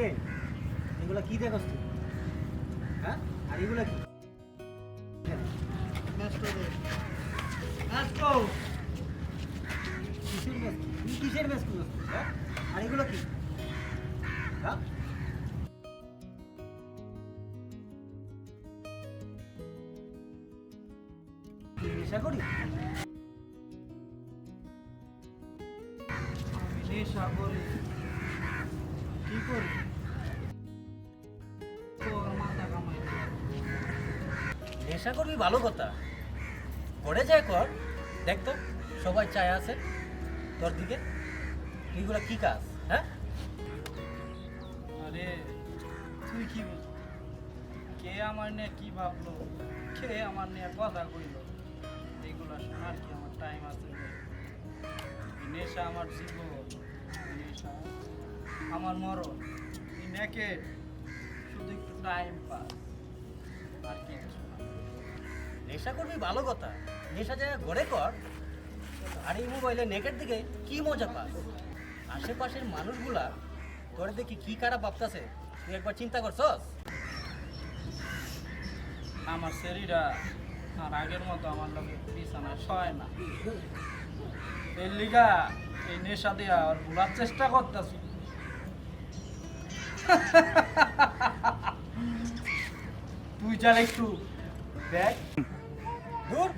রে? এগুলো কি দেখছ তুই? হ্যাঁ? আর এগুলো কি? কিসের ম্যাচ তুই কিসের ম্যাচ করছিস হ্যাঁ? আর এগুলো কি? হ্যাঁ? নেশা করি? আমি নেশা করি। কি করি তোর মাথা কামাই। নেশা করবি ভালো কথা। করে যায় কর। দেখ তো সবাই চায় আছে তোর দিকে। এগুলো কি কাজ হ্যাঁ? আরে তুই কি কে আমার নিয়ে কি ভাবলো? কে আমার নিয়ে কথা কইল? এগুলো শোনার কি আমার টাইম আছে? নেশা আমার জীবন। নেশা আমার মরণ। শুধু একটু টাইম পাস। আর কি নেশা করবি ভালো কথা। নেশা জায়গা ঘরে কর। আর এই মোবাইলে নেকের দিকে কি মজা পাস? আশেপাশের মানুষগুলা তোর দেখি কি খারাপ ভাবতাছে তুই একবার চিন্তা করছস? আমার শরীরটা আর আগের মতো আমার লোকে বিছানা শয় না। এর লিগা এই নেশা দিয়া আর ভুলার চেষ্টা করতেছি। তুই চাল একটু দেখ। দূর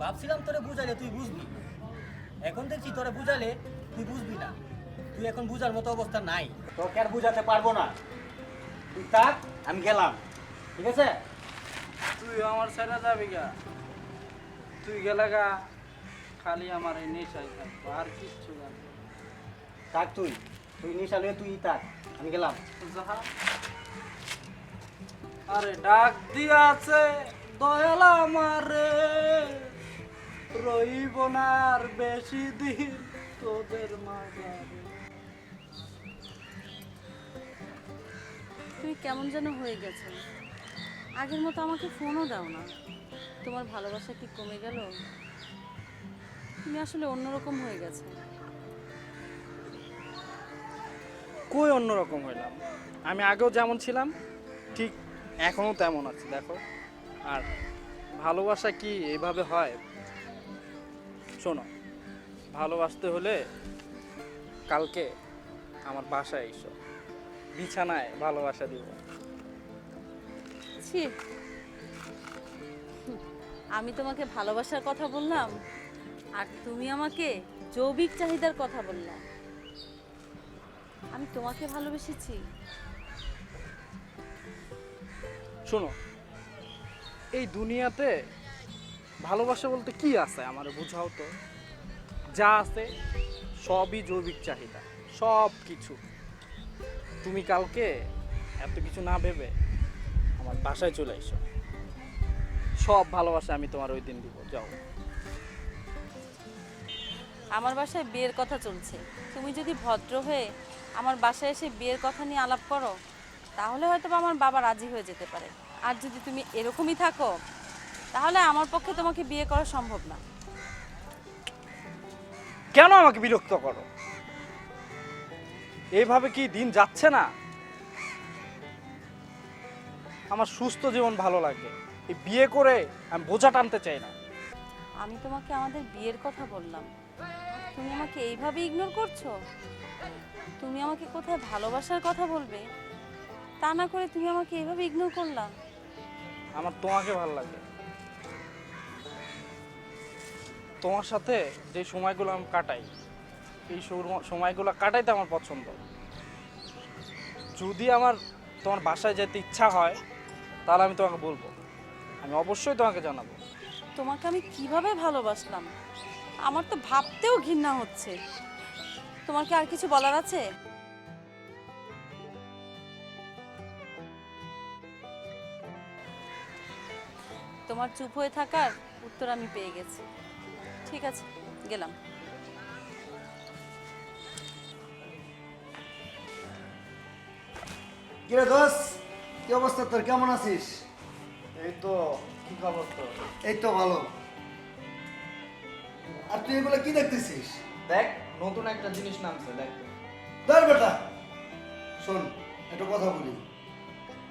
ভাবছিলাম তোরে বুঝাইলে তুই বুঝবি। এখন দেখছি তোরে বুঝালে তুই বুঝবি না। তুই এখন বুঝার মতো অবস্থা নাই। তোকে আর বুঝাতে পারব না। তুই থাক আমি গেলাম। ঠিক আছে? তুই আমার ছেড়ে যাবি গা। তুই গেলে গা খালি আমার এই নেশাই থাকব আর কিচ্ছু থাক তুই। তুই নেশা লয়ে তুই থাক। আমি গেলাম। আরে ডাক দিয়াছে দয়াল আমারে। রইব না আর বেশি দিন তোদের মাঝারে। তুমি কেমন যেন হয়ে গেছো। আগের মতো আমাকে ফোনও দাও না। তোমার ভালোবাসা কি কমে গেল? তুমি আসলে অন্যরকম হয়ে গেছো। কই অন্যরকম হইলাম। আমি আগেও যেমন ছিলাম, ঠিক এখনও তেমন আছি, দেখো। আর ভালোবাসা কি এভাবে হয়? শোনো, ভালোবাসতে হলে কালকে আমার বাসায় এসো। বিছানায় ভালোবাসা দিব। আমি তোমাকে ভালোবাসার কথা বললাম, আর তুমি আমাকে জৈবিক চাহিদার কথা বললাম আমি তোমাকে ভালোবেসেছি। শোনো এই দুনিয়াতে ভালোবাসা বলতে কি আছে আমার বুঝাও তো? যা আছে সবই জৈবিক চাহিদা সব কিছু তুমি কালকে এত কিছু না ভেবে আমার বাসায় চলে এসো। সব ভালোবাসা আমি তোমার ওই দিন দিব যাও। আমার বাসায় বিয়ের কথা চলছে। তুমি যদি ভদ্র হয়ে আমার বাসায় এসে বিয়ের কথা নিয়ে আলাপ করো তাহলে হয়তো আমার বাবা রাজি হয়ে যেতে পারে। আর যদি তুমি এরকমই থাকো তাহলে আমার পক্ষে তোমাকে বিয়ে করা সম্ভব না। কেন আমাকে বিরক্ত করো? এইভাবে কি দিন যাচ্ছে না? আমার সুস্থ জীবন ভালো লাগে। এই বিয়ে করে আমি বোঝা টানতে চাই না। আমি তোমাকে আমাদের বিয়ের কথা বললাম। তুমি আমাকে এইভাবে ইগনোর করছ? তুমি আমাকে কোথায় ভালোবাসার কথা বলবে? তা না করে তুমি আমাকে এইভাবে ইগনোর করলা? আমার তোমাকে ভালো লাগে। তোমার সাথে যে সময়গুলো আমি কাটাই এই সময়গুলো কাটাইতে আমার পছন্দ। যদি আমার তোমার বাসায় যেতে ইচ্ছা হয় তাহলে আমি তোমাকে বলব। আমি অবশ্যই তোমাকে জানাব। তোমাকে আমি কীভাবে ভালোবাসলাম? আমার তো ভাবতেও ঘৃণা হচ্ছে। তোমার কি আর কিছু বলার আছে? তোমার চুপ হয়ে থাকার উত্তর আমি পেয়ে গেছি। ঠিক আছে গেলাম। কিরে দোষ কি অবস্থা তোর? কেমন আছিস? এই তো কি খবর তো এই তো ভালো। আর তুই এগুলো কি দেখতেছিস? দেখ নতুন একটা জিনিস নামছে, দেখ। ধর বেটা, শোন, একটা কথা বলি।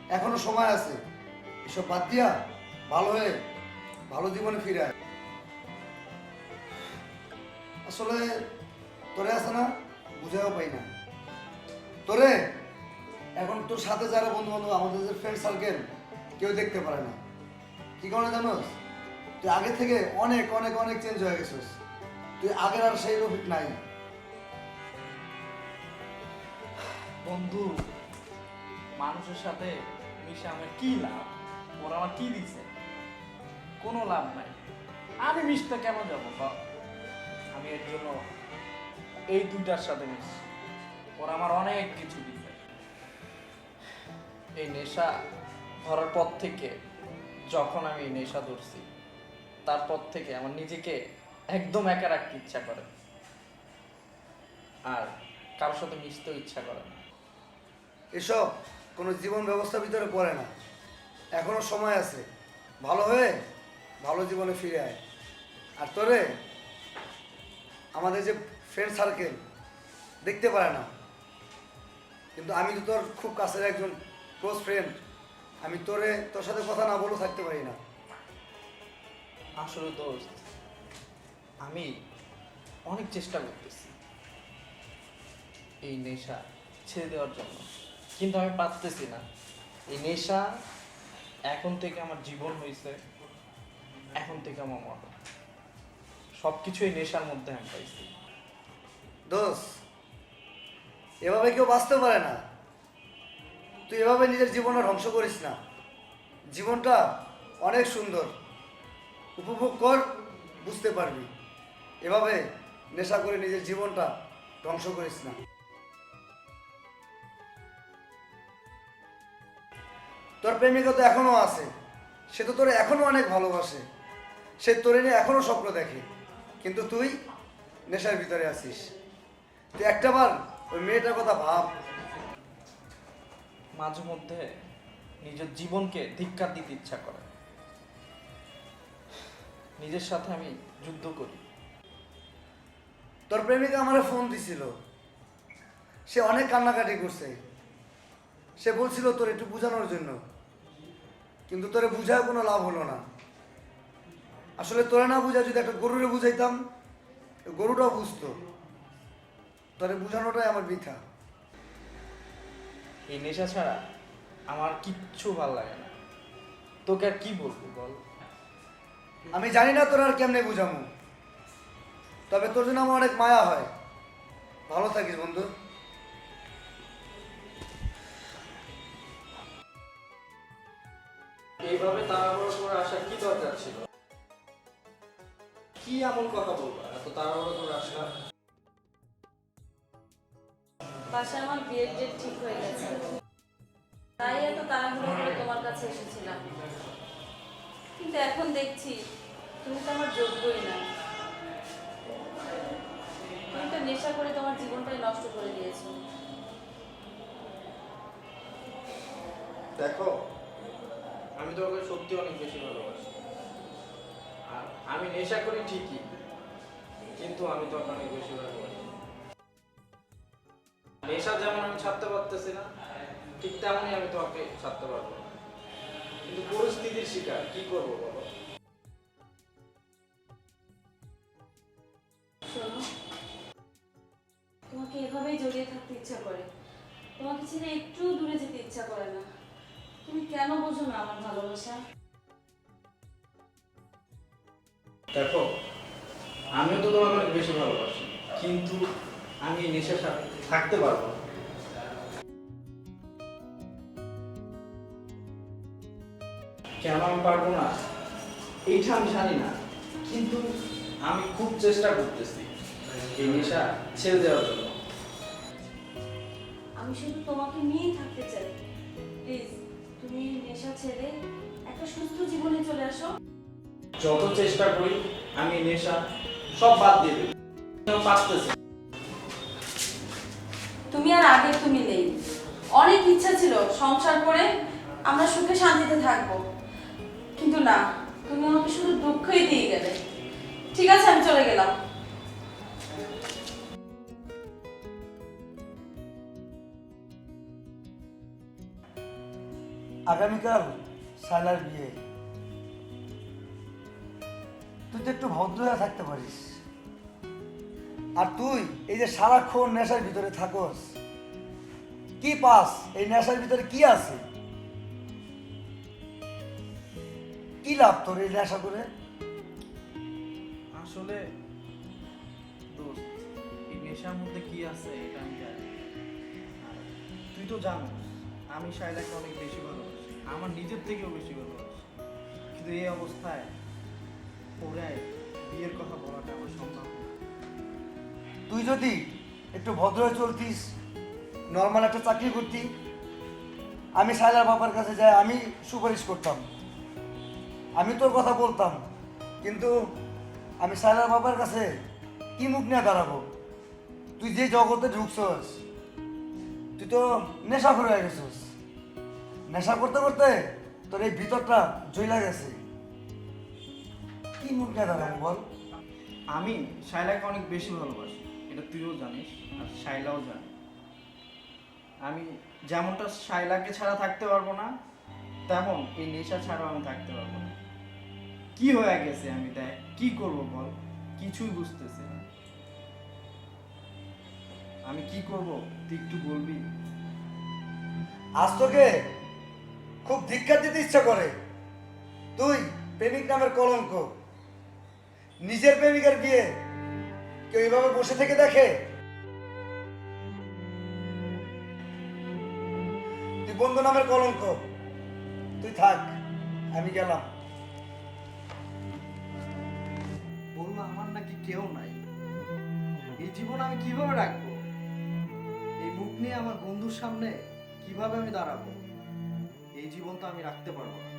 এখনও সময় আছে, এসব বাদ দিয়া ভালো হয়ে ভালো জীবনে ফিরে আয়। আসলে তোরে আছে না, বুঝাও পাই না। তোরে, এখন তোর সাথে যারা বন্ধু বান্ধব আমাদের যে ফ্রেন্ড সার্কেল কেউ দেখতে পারে না। কি কারণে জানোস? তুই আগে থেকে অনেক অনেক অনেক চেঞ্জ হয়ে গেছিস। তুই আগের আর সেই রফিক নাই। বন্ধু, মানুষের সাথে মিশে আমার কি লাভ? ওরা আমার কি দিছে? কোনো লাভ নাই। আমি মিশতে কেন যাব বল? আমি এর জন্য এই দুইটার সাথে মিশি ওরা আমার অনেক কিছু দিছে। এই নেশা ধরার পর থেকে যখন আমি নেশা ধরছি, তারপর থেকে আমার নিজেকে একদম একা রাখতে ইচ্ছা করে। আর কারোর সাথে মিশতেও ইচ্ছা করে না। এসব কোনো জীবন ব্যবস্থার ভিতরে পড়ে না। এখনও সময় আছে। ভালো হয়ে ভালো জীবনে ফিরে আয়। আর তোরে আমাদের যে ফ্রেন্ড সার্কেল দেখতে পারে না। কিন্তু আমি তো তোর খুব কাছের একজন ক্লোজ ফ্রেন্ড আমি তোরে, তোর সাথে কথা না বলেও থাকতে পারি না। আসলে দোস্ত, আমি অনেক চেষ্টা করতেছি এই নেশা ছেড়ে দেওয়ার জন্য। কিন্তু আমি পারতেছি না। এই নেশা এখন থেকে আমার জীবন হয়েছে এখন থেকে আমার মরণ সব কিছু এই নেশার মধ্যে আমি পাইছি। দোষ এভাবে কেউ বাঁচতে পারে না। তুই এভাবে নিজের জীবনটা ধ্বংস করিস না। জীবনটা অনেক সুন্দর। উপভোগ কর, বুঝতে পারবি। এভাবে নেশা করে নিজের জীবনটা ধ্বংস করিস না। তোর প্রেমিকা তো এখনও আছে। সে তো তোর এখনও অনেক ভালোবাসে। সে তোরে নিয়ে এখনও স্বপ্ন দেখে। কিন্তু তুই নেশার ভিতরে আছিস। তুই একটাবার ওই মেয়েটার কথা ভাব। মাঝে মধ্যে নিজের জীবনকে ধিক্কার দিতে ইচ্ছা করে। নিজের সাথে আমি যুদ্ধ করি। তোর প্রেমিকা আমার ফোন দিছিল। সে অনেক কান্নাকাটি করছে। সে বলছিল তোর একটু বোঝানোর জন্য। কিন্তু তোরে বুঝায় কোনো লাভ হলো না। আসলে তোরা না বুঝা যদি একটা গরুরে বুঝাইতাম গরুটাও বুঝতো। তোরে বুঝানোটাই আমার বৃথা। এই নেশা ছাড়া আমার কিচ্ছু ভালো লাগে না। তোকে আর কি বলব বল? আমি জানি না তোর আর কেমনে বুঝামু। তবে তোর জন্য আমার অনেক মায়া হয়। ভালো থাকিস বন্ধু। এইভাবে তাড়াহুড়ো করে আসার কি দরকার ছিল? কি এমন কথা বলবা? এত তাড়াহুড়ো করে বাসায় আমার বিয়ের ডেট ঠিক হয়ে গেছে। তাই এত তাড়াহুড়ো করে তোমার কাছে এসেছিলাম। কিন্তু এখন দেখছি তুমি তো আমার যোগ্যই না। তুমি তো নেশা করে তোমার জীবনটাই নষ্ট করে দিয়েছ। দেখো আমি তোমাকে সত্যি অনেক বেশি ভালোবাসি। আর আমি নেশা করি ঠিকই, কিন্তু আমি তোমাকে অনেক বেশি ভালোবাসি। নেশা যেমন আমি ছাড়তে পারতেছি না, ঠিক তেমনই আমি তোমাকে ছাড়তে পারব না। কিন্তু পরিস্থিতির শিকার, কি করব বলো? তোমাকে এভাবেই জড়িয়ে থাকতে ইচ্ছা করে। তোমাকে ছেড়ে একটু দূরে যেতে ইচ্ছা করে না। কেন বোঝো না আমার ভালোবাসা? দেখো আমিও তো তোমাকে অনেক বেশি ভালোবাসি কিন্তু আমি সাথে থাকতে পারব না। কেন আমি পারব না? এইটা আমি জানি না কিন্তু আমি খুব চেষ্টা করতেছি এই নেশা ছেড়ে দেওয়ার জন্য। আমি শুধু তোমাকে নিয়েই থাকতে চাই প্লিজ তুমি নেশা ছেড়ে একটা সুস্থ জীবনে চলে আসো। যত চেষ্টা করি আমি নেশা সব বাদ দিয়ে পারতেছি তুমি আর আগে তুমি নেই। অনেক ইচ্ছা ছিল সংসার করে আমরা সুখে শান্তিতে থাকব। কিন্তু না তুমি আমাকে শুধু দুঃখই দিয়ে গেলে। ঠিক আছে আমি চলে গেলাম। আগামীকাল সাইলার বিয়ে। তুই তো একটু ভদ্র হয়ে থাকতে পারিস। আর তুই এই যে সারাক্ষণ নেশার ভিতরে থাকস, কি পাস? এই নেশার ভিতরে কি আছে? কি লাভ তোর এই নেশা করে? আসলে এই নেশার মধ্যে কি আছে এটা আমি জানি তুই তো জানো আমি শায়লাকে অনেক বেশি ভালোবাসি। আমার নিজের থেকেও বেশি ভালোবাসি। কিন্তু এই অবস্থায় ওরে বিয়ের কথা বলাটা আমার সম্ভব তুই যদি একটু ভদ্র চলতিস নর্মাল একটা চাকরি করতি, আমি সাইলার বাবার কাছে যাই, আমি সুপারিশ করতাম। আমি তোর কথা বলতাম, কিন্তু আমি সাইলার বাবার কাছে কি মুখ নিয়ে দাঁড়াবো? তুই যে জগতে ঢুকছস, তুই তো নেশা করে গেছিস। নেশা করতে করতে তোর এই ভিতরটা জইলা গেছে। কি মুখ দাঁড়াবো বল? আমি শায়লাকে অনেক বেশি ভালোবাসি এটা তুইও জানিস আর শায়লাও জানে। আমি যেমনটা শায়লাকে ছাড়া থাকতে পারব না তেমন এই নেশা ছাড়াও আমি থাকতে পারব না। কি হয়ে গেছে আমি দেখ কি করব বল? কিছুই বুঝতেছি না। আমি কি করব তুই একটু বলবি? আজ তোকে খুব ধিক্ষার দিতে ইচ্ছা করে। তুই প্রেমিক নামের কলঙ্ক। নিজের প্রেমিকের বিয়ে কেউ এভাবে বসে থেকে দেখে? তুই বন্ধু নামের কলঙ্ক। তুই থাক, আমি গেলাম। বলল আমার নাকি কেউ নাই। এই জীবন আমি কীভাবে রাখব? এই মুখ নিয়ে আমার বন্ধুর সামনে কীভাবে আমি দাঁড়াবো? এই জীবন তো আমি রাখতে পারব না।